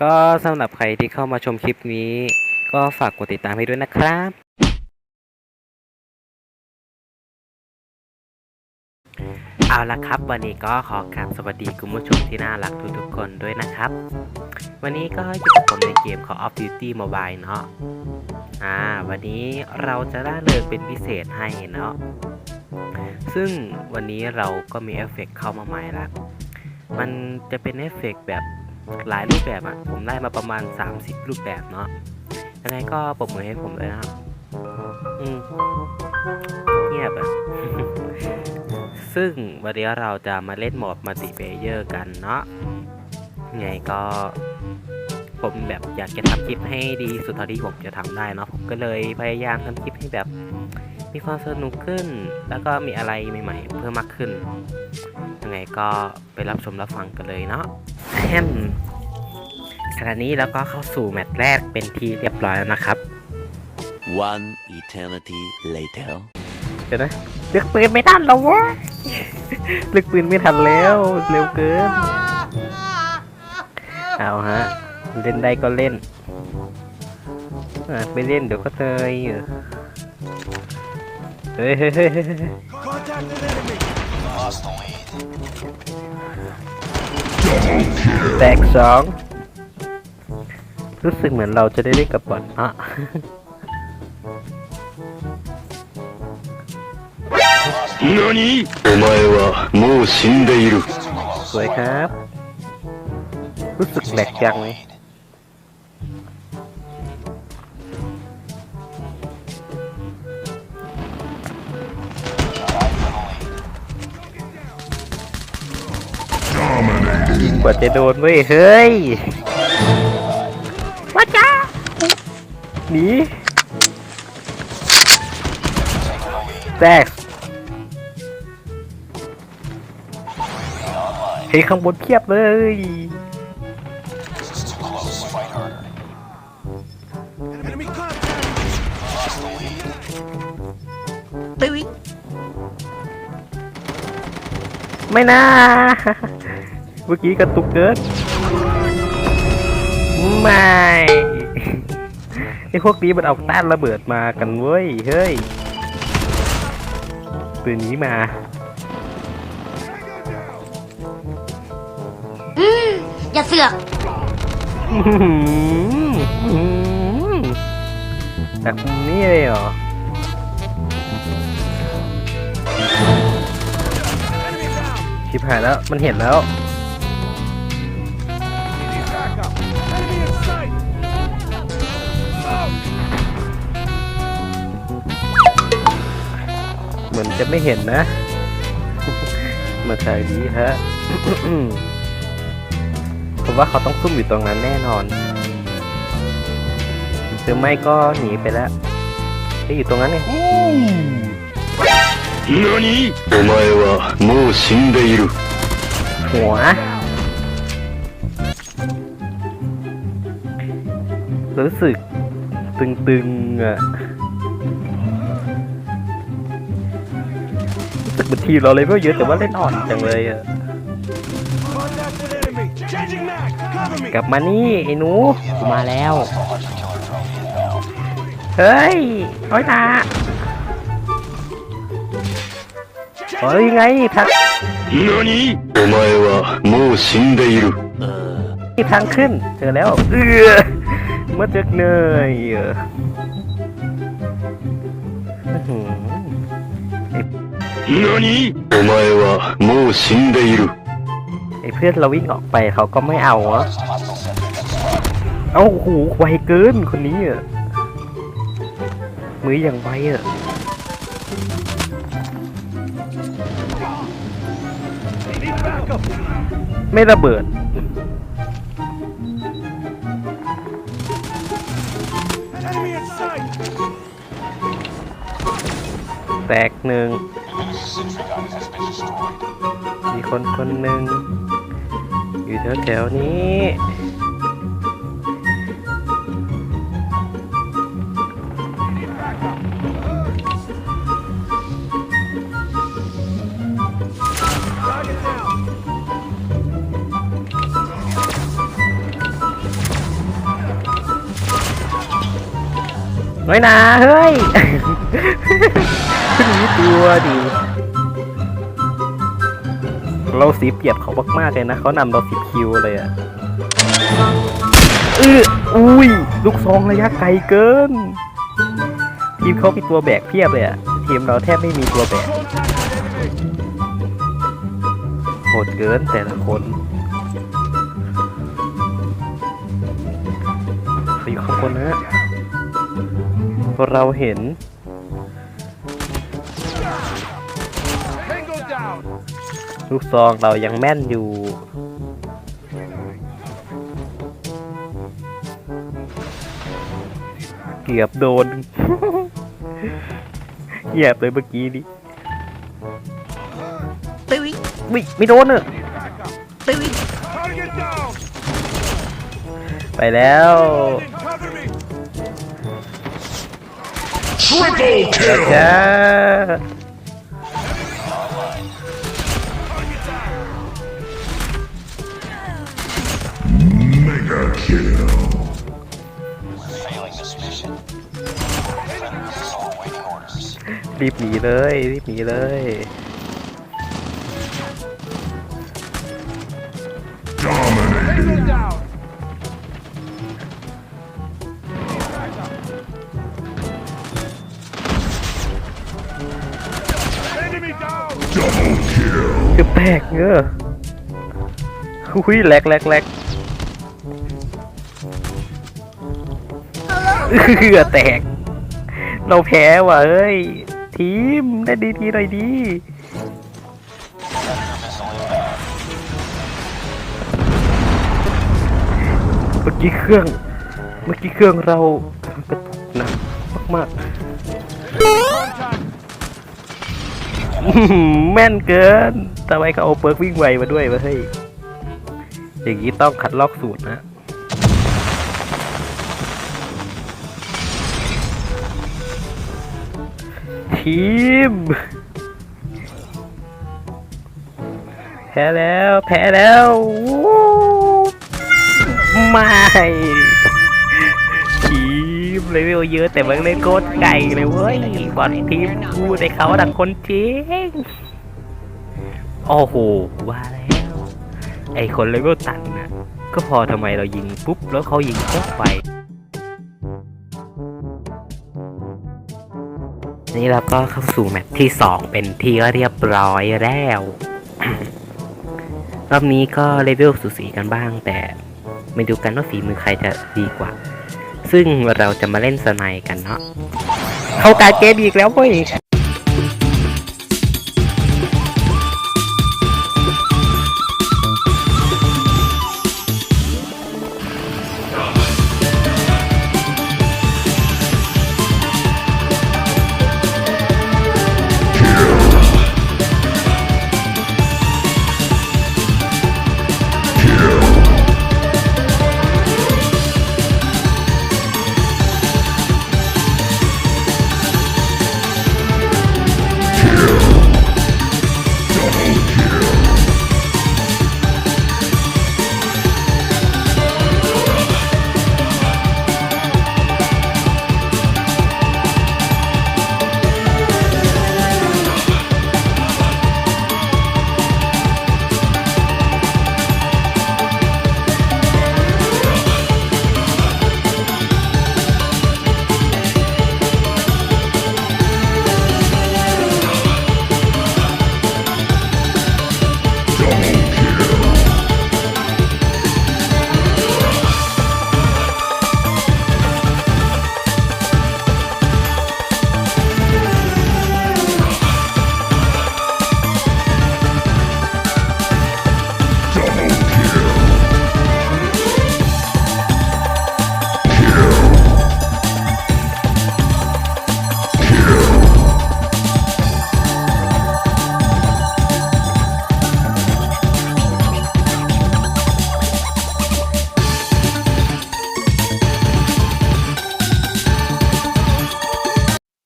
ก็สำหรับใครที่เข้ามาชมคลิปนี้ ก็ฝากกดติดตามให้ด้วยนะครับ เอาละครับ วันนี้ก็ขอกราบสวัสดีคุณผู้ชมที่น่ารักทุกๆคนด้วยนะครับ วันนี้ก็อยู่กับผมในเกม Call of Duty Mobile เนาะอ่า วันนี้เราจะล่าเริงเป็นพิเศษให้เนาะซึ่งวันนี้เราก็มีเอฟเฟกต์เข้ามาใหม่ละมันจะเป็นเอฟเฟกต์แบบ หลายรูปแบบอะผมได้มาประมาณ 30 รูปแบบเนาะยังไงก็ปรบมือให้ผมเลยนะครับ อืมเงียบอะซึ่งวันนี้เราจะมาเล่นโหมดมัลติเพเยอร์กันเนาะไงก็ ผมแบบอยากจะทำคลิปให้ดีสุดเท่าที่ผมจะทำได้เนาะผมก็เลยพยายามทำคลิปให้แบบมีความสนุกขึ้น แล้วก็มีอะไรใหม่ ๆ เพิ่มมากขึ้น ยังไงก็ไปรับชมรับฟังกันเลยเนาะแฮม ขณะนี้แล้วก็เข้าสู่แมตช์แรกเป็นที่เรียบร้อยแล้วนะครับ One eternity later. เดี๋ยวนะเลือกปืนไม่ทันแล้ววะ เลือกปืนไม่ทันแล้วเร็วเกิน เอาฮะ เล่นได้ก็เล่นอะไม่เล่นเดี๋ยวก็เตยเฮ้ยเฮ้ยเฮ้ยเฮ้ยเฮ้ย Contact an enemy. แตกสอง รู้สึกเหมือนเราจะได้เล่นกับบอลอะนี่お前はもう死んでいるสวยครับ รู้สึกแหลกยังไหมกว่าจะโดนเว้ย เฮ้ย หนีแตกเฮ้ยข้างบนเพียบเลย Enemy contact. ไม่น่า เมื่อกี้กระตุกเกินไม่ไอ พวกนี้มันเอาต้านระเบิดมากันเว้ย เฮ้ยปืนนี้มาอย่าเสือกอื้อหืออื้อหือจากมุมนี้เลยเหรอ Enemy down. ชิบหายแล้ว มันเห็นแล้ว มือนจะไม่เห็นนะ มาถ่ายดีฮะ ผมว่าเขาต้องซุ่มอยู่ตรงนั้นแน่นอนหรือไม่ก็หนีไปแล้วไปอยู่ตรงนั้นไง 何お前はもう死んでいる หัว รู้สึก ตึงๆอ่ะ บหมืทีเราเลยเพื่อเยอะแต่ว่าเล่นอ่อนจังเลยกลับมานี่ไอ้นูกูมาแล้ว เฮ้ยน้อยตาเฮ้ยไงทังนี่โอ้าเอะมูชินเดอรุทางขึ้นเจอแล้วเออเมื่อเจอเนยไอ้ 何お前はもう死んでいる ไอ้เพื่อนเราวิ่งออกไปเขาก็ไม่เอาอะเอ้าโอ้โหไวเกินคนนี้อ่ะ มืออย่างไวอ่ะ Need backup. ไม่ระเบิด Enemy in sight. แตกหนึ่ง มีคนคนหนึ่งอยู่แถวแถวนี้น้อนะเฮ้ย ขึ้นนี้ตัวดี เราสีเปรียบเขามากๆเลยนะเขานำเราสิบคิวเลยอะเอออุ้ย ลูกซองระยะไกลเกิน ทีมเขามีตัวแบกเพียบเลยอะทีมเราแทบไม่มีตัวแบกโหดเกินแต่ละคนอยู่ข้างบนนะเราเห็น ลูกซองเรายังแม่นอยู่ เกือบโดนเหยียบเลยเมื่อกี้นี้ตึ้ยวิไม่โดนเนอะตึ้ย Target down. ไปแล้ว Cover me. Triple จ้ รีบหนีเลยรีบหนีเลยคือแปลกเงอหุ้ยแหลกแหลกแหลกเหือแตก เราแพ้ว่ะเอ้ย ทีมได้ดีทีหน่อยดีเมื่อกี้เครื่อง เมื่อกี้เครื่องเรากระตุกหนักมากๆแม่นเกินทำไมเขาเอาเปิร์กวิ่งไวมาด้วยวะเฮ้ยอย่างนี้ต้องขัดลอกสูตรนะ ทีม แพ้แล้ว แพ้แล้วไม่ทีมเลเวลเยอะแต่มันเล่นโคตรไก่เลยเว้ยบอลทีมกูได้เขาดังคนจริงโอ้โหว่าแล้วไอคนเลเวลตันน่ะก็พอทำไมเรายิงปุ๊บแล้วเขายิงโคตรไว นี่เราก็เข้าสู่แมตช์ที่สองเป็นที่เรียบร้อยแล้ว รอบนี้ก็เลเวลสูสีกันบ้าง แต่มาดูกันว่าฝีมือใครจะดีกว่า ซึ่งเราจะมาเล่นสไนกันเนาะเข้าการเกมอีกแล้วเว้ย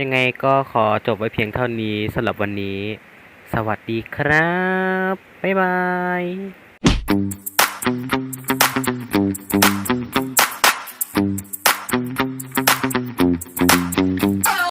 ยังไงก็ขอจบไว้เพียงเท่านี้สำหรับวันนี้ สวัสดีครับ บ๊ายบาย